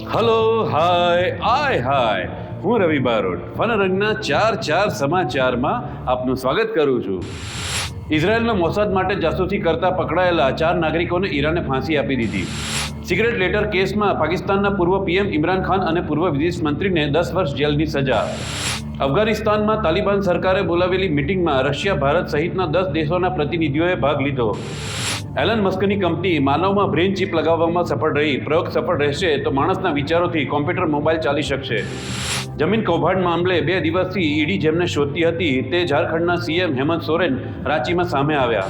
Hello hi આય હાય હું રવિ બારોટ, ફનરંગના ચાર ચાર સમાચારમાં આપનું સ્વાગત કરું છું. ઇઝરાયલના મોસાદ માટે જાસૂસી કરતા પકડાયેલા ચાર નાગરિકોને ઈરાને ફાંસી આપી દીધી. સિગરેટ લેટર કેસમાં પાકિસ્તાનના પૂર્વ પીએમ ઇમરાન ખાન અને પૂર્વ વિદેશ મંત્રીને દસ વર્ષ જેલની સજા. અફઘાનિસ્તાનમાં તાલિબાન સરકારે બોલાવેલી મિટિંગમાં રશિયા, ભારત સહિતના દસ દેશોના પ્રતિનિધિઓએ ભાગ લીધો. એલન મસ્કની કંપની માનવમાં બ્રેન ચિપ લગાવવામાં સફળ રહી. પ્રયોગ સફળ રહેશે તો માણસના વિચારોથી કોમ્પ્યુટર મોબાઈલ ચાલી શકશે. જમીન કૌભાંડ મામલે બે દિવસથી ઈડી જેમને શોધતી હતી તે ઝારખંડના સીએમ હેમંત સોરેન રાંચીમાં સામે આવ્યા.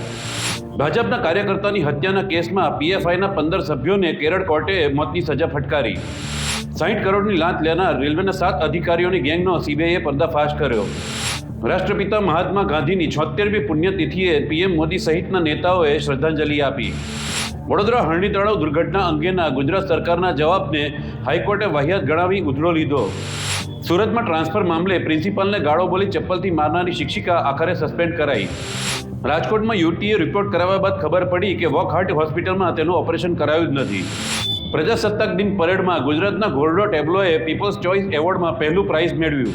ભાજપના કાર્યકર્તાની હત્યાના કેસમાં પીએફઆઈના પંદર સભ્યોને કેરળ કોર્ટે મોતની સજા ફટકારી. સાહીઠ કરોડની લાંચ લેનાર રેલવેના સાત અધિકારીઓની ગેંગનો સીબીઆઈએ પર્દાફાશ કર્યો. રાષ્ટ્રપિતા મહાત્મા ગાંધીની છોતેરમી પુણ્યતિથિએ પીએમ મોદી સહિતના નેતાઓએ શ્રદ્ધાંજલિ આપી. વડોદરા હરણી તળાવ દુર્ઘટના અંગેના ગુજરાત સરકારના જવાબને હાઈકોર્ટે વાહિયાત ગણાવી ઉધડો લીધો. સુરતમાં ટ્રાન્સફર મામલે પ્રિન્સિપાલને ગાળો બોલી ચપ્પલથી મારનારી શિક્ષિકા આખરે સસ્પેન્ડ કરાઈ. રાજકોટમાં યુટીએ રિપોર્ટ કરાવ્યા બાદ ખબર પડી કે વોક હાર્ટ હોસ્પિટલમાં તેનું ઓપરેશન કરાયું જ નથી. પ્રજાસત્તાક દિન પરેડમાં ગુજરાતના ઘોરડો ટેબ્લોએ પીપલ્સ ચોઇસ એવોર્ડમાં પહેલું પ્રાઇઝ મેળવ્યું.